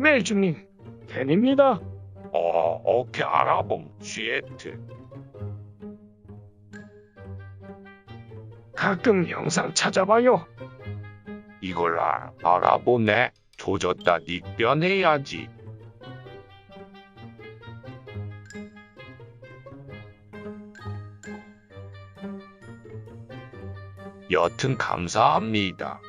멜주님, 팬입니다. 어, 오케이 알아봄. 시애트. 가끔 영상 찾아봐요. 이걸 알, 알아보네. 조졌다 닉변해야지. 여튼 감사합니다.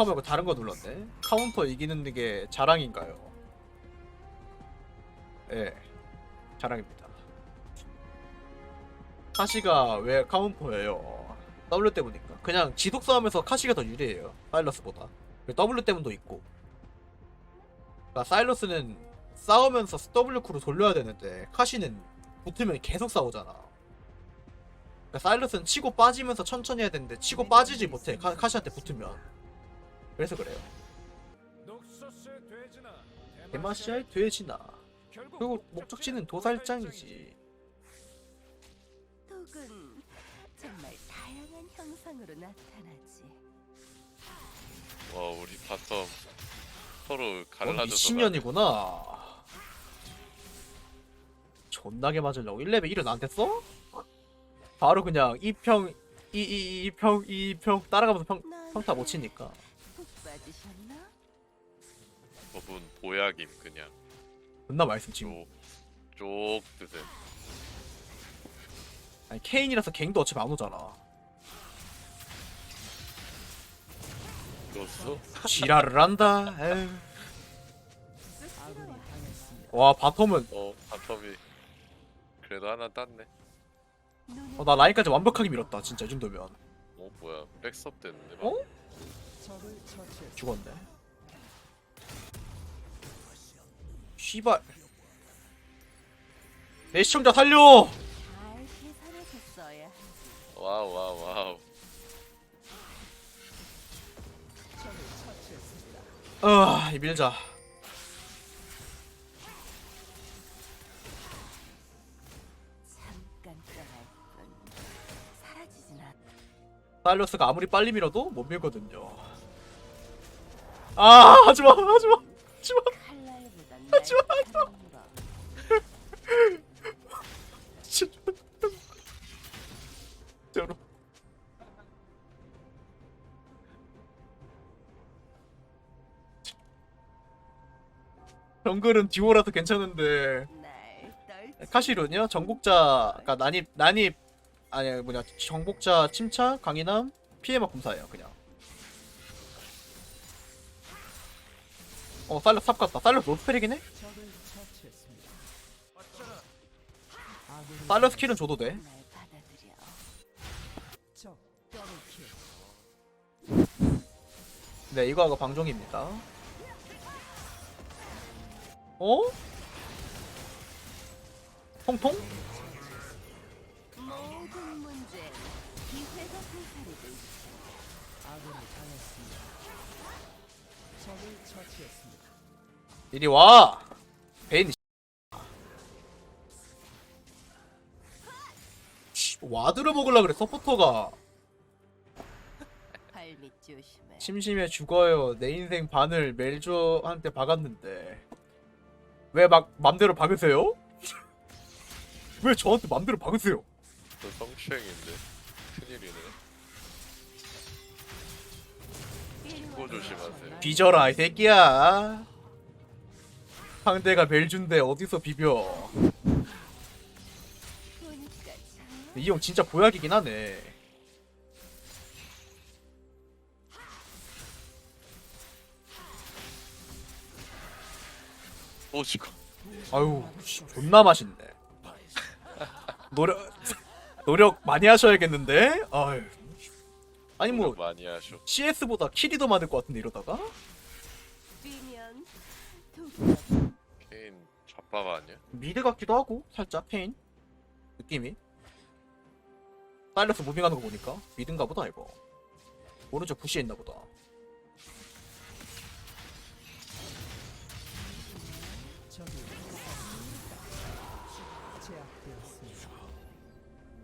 녹화 말고 다른 거 눌렀네. 카운터 이기는 게 자랑인가요? 예, 자랑입니다. 카시가 왜 카운터예요? W 때문이니까. 그냥 지속 싸움에서 카시가 더 유리해요. 사일러스보다. W 때문도 있고. 그러니까 사일러스는 싸우면서 W 쿨을 돌려야 되는데 카시는 붙으면 계속 싸우잖아. 그러니까 사일러스는 치고 빠지면서 천천히 해야 되는데 치고 빠지지 못해. 카, 카시한테 붙으면. 그래서 그래요. 대마시아의 돼지나 그리고 목적지는 도살장이지. 독은 정말 다양한 형상으로 나타나지. 와 우리 바텀 서로 어, 갈라져서 미친년이구나. 존나게 맞으려고 1레벨 1은 안 됐어? 바로 그냥 2평 2, 2, 2평 2평 따라가면서 평, 평타 못 치니까 푹 빠지셨나? 저분 보약임 그냥 존나 말씀 지금 쪽쪽 뜨듯 아니 케인이라서 갱도 어차피 안 오잖아 이었어? 지랄을 한다 에휴. 와 바텀은 어 바텀이 그래도 하나 땄네 어, 나 라인까지 완벽하게 밀었다 진짜 이 정도면 어 뭐야 백섭 됐는데 어? 죽었네 씨발 내 시청자 살려 잘 계산하셨어야 하지. 와우 와우 와우 아, 이 밀자. 잠깐 떠날 뿐. 사라지진 않. 사일러스가 아무리 빨리 밀어도 못 밀거든요. 아, 하지마, 하지마, 하지마. 칼날보단 하지 마, 날카로운 거. 진짜. 진짜로. 정글은 듀오라서 괜찮은데? 정복자, 그러니까 난입 난입 아니 뭐냐 정복자 침착 강인함 피해만 검사예요 그냥. 어 살러 삽 갔다. 살러 노스펠이긴 해? 살러 스킬은 줘도 돼. 네 이거 하고 방종입니다. 어? 통통? 이리 와. 베인. 씨, 와드를 먹으려 그래 서포터가 발밑 조심해. 심심해 죽어요. 내 인생 반을 멜조한테 박았는데 왜 막 맘대로 박으세요? 왜 저한테 맘대로 박으세요? 또 성추행인데 큰일이네 그거 조심하세요 비져라 이 새끼야. 상대가 멜준데 어디서 비벼? 이 형 진짜 보약이긴 하네. 오 지금 아유, 씨, 존나 맛있네. 노력 노력 많이 하셔야겠는데? 아유. 아니 뭐 많이 하셔 CS보다 킬이 더 많을 것 같은데 이러다가? 케인 잡밥 아니야? 미드 같기도 하고 살짝 페인 느낌이. 사일러스 무빙하는 거 보니까 미드인가 보다 이거. 오른쪽 부시에 있나 보다.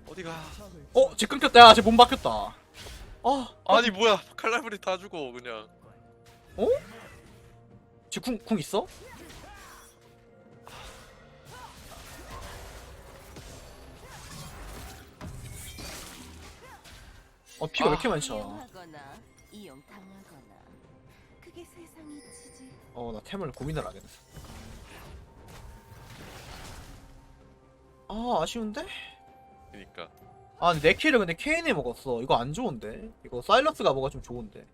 어디가? 어, 쟤 끊겼다. 야, 쟤몸 박혔다. 아, 아니 뭐야? 칼날불이 다 죽어 그냥. 쟤궁 궁 있어? 어, 피가 왜 이렇게 많이 차? 이용하거나 이용당하거나 그게 세상이 치지. 어, 나 템을 고민을 안 했어. 아, 아쉬운데? 그니까. 아, 근데 내 킬을 근데 케인이 먹었어. 이거 안 좋은데? 이거 사일러스가 뭐가 좀 좋은데.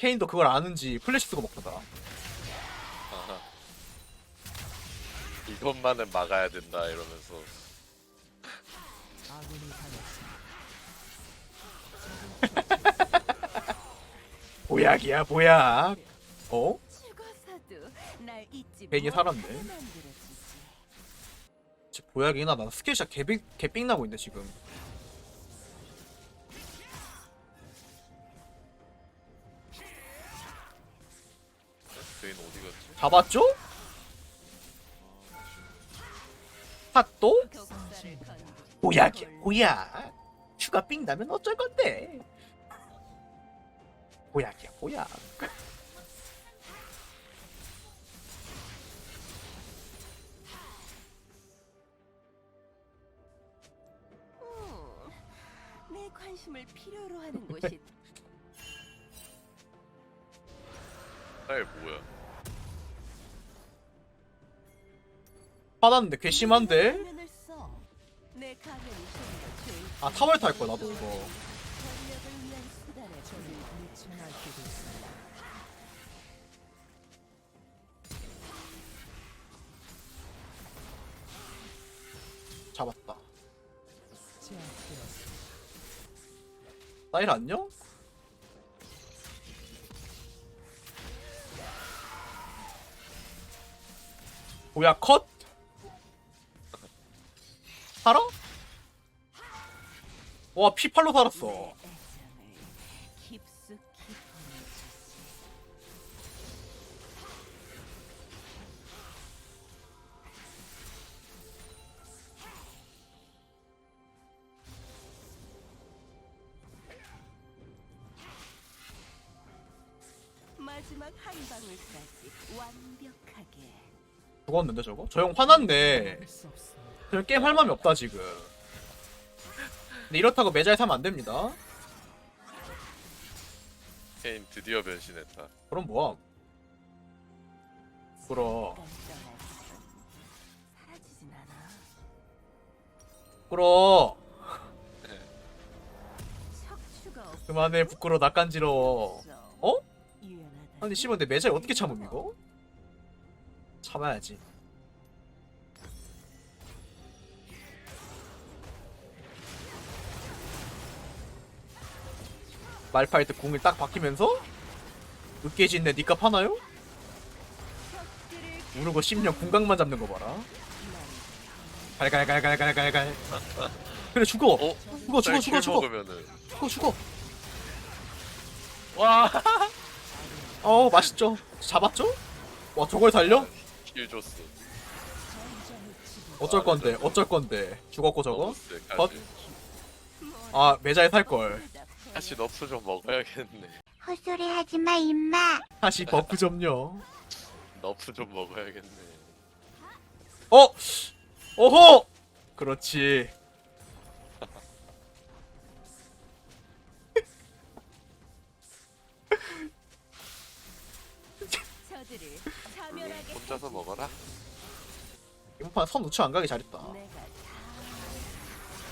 케인도 그걸 아는지 플래시 쓰고 먹더라. 아하. 이것만은 막아야 된다 이러면서. 보약이야, 보약. 어? 죽어서도 날 잊지 괜히 못하게 살았네. 만들어주지. 보약이나 나 스킬샷 개빅, 개삥 나고 있네, 지금. 베인 어디 갔지? 잡았죠? 핫도? 건드. 보약이야, 보약. 슈가 삥 나면 어쩔 건데? 보약이야, 보약. 음, 내 관심을 필요로 하는 곳이 칼 뭐야? 화났는데 괘씸한데? 아, 타월 탈 거야, 나도 이거. 잡았다. 사일 안녕? 뭐야 컷? 살아? 와 피팔로 살았어 죽었는데 저거? 저 형 화났네 저 형 게임 할 맘이 없다 지금 근데 이렇다고 매잘 사면 안 됩니다 케인 드디어 변신했다. 그럼 뭐야 끌어 사라지진 않아. 끌어 척추가 없어. 그만해 부끄러워 낯간지러워 어? 아니 씨발 내 매잘 어떻게 참음 이거? 참아야지. 말파이트 공을 딱 박히면서? 으깨진 내 니값 하나요? 우르고 10년 궁각만 잡는 거 봐라. 갈갈갈갈갈갈갈. 그래 죽어. 어? 죽어 죽어 쌀 죽어 킬 죽어. 먹으면은. 죽어 죽어. 와! 어 맛있죠? 잡았죠? 와 저걸 살려? 킬 줬어. 어쩔 건데 어쩔 건데 죽었고 저거? 가지. 아 매자에 살걸 다시 너프 좀 먹어야겠네. 헛소리 하지 마, 임마. 다시 버프 점요 너프 좀 먹어야겠네. 어! 오호! 그렇지 하지. 먹어라. 이번 판 선 우측 안 가기 잘했다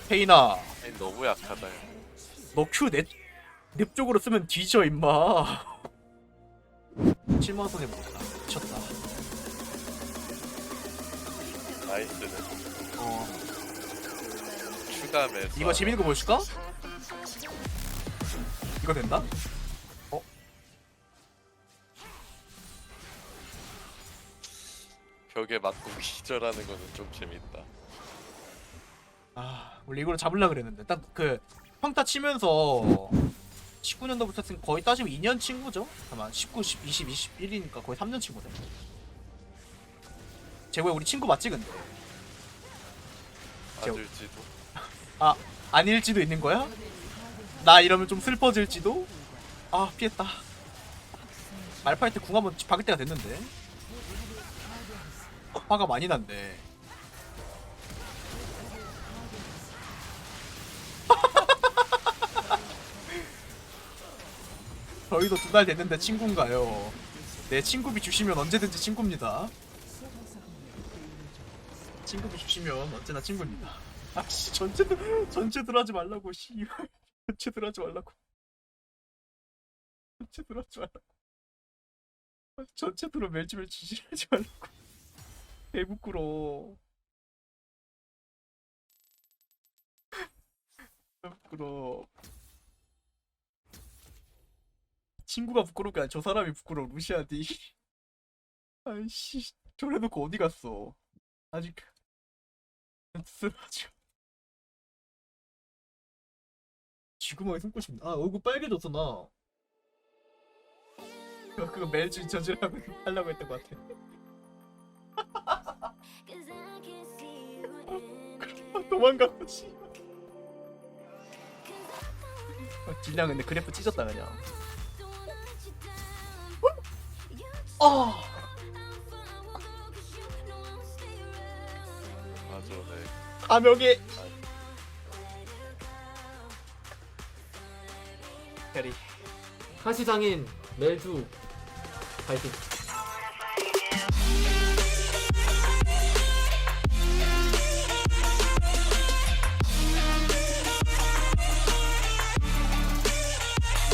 페이나 케인 너무 약하다. 야. 냅 쪽으로 쓰면 뒤져 임마 7만원 손해 보겠다 미쳤다 나이스는 어 추가매. 이거 재밌는 거 보여줄까? 이거 된다? 벽에 맞고 기절하는 거는 좀 재밌다. 아 원래 이걸 잡으려 그랬는데 딱 그 평타 치면서 19년도부터 했으니 거의 따지면 2년 친구죠? 잠깐만 19, 10, 20, 21이니까 거의 3년 친구네 제고야 우리 친구 맞지 근데? 저- 아들지도. 아 아닐지도 있는 거야? 나 이러면 좀 슬퍼질지도? 아 피했다 말파이 때궁 한번 박을 때가 됐는데 화가 많이 났네 저희도 두 달 됐는데 친구인가요? 네 친구비 주시면 언제든지 친구입니다. 친구비 주시면 언제나 친구입니다. 아씨 전체들 전체들 하지 말라고 씨. 전체들 하지 말라고. 전체들 하지 말라고. 전체들로 멸치멸치 지랄하지 말라고 개 부끄러워. 친구가 부끄러운 게 아니라 저 사람이 부끄러워 루시아디. 아이씨 저래놓고 어디 갔어? 아직 쓰러져 쥐구멍에 숨고 싶네. 아 얼굴 빨개졌어 나. 그거, 멜주 저지라고 하려고 했던 것 같아 도망가 씨. 어, 딜량 근데 그래프 찢었다 그냥. 어! 맞아, 네. 감옥에 캐리. 카시장인 멜주 파이팅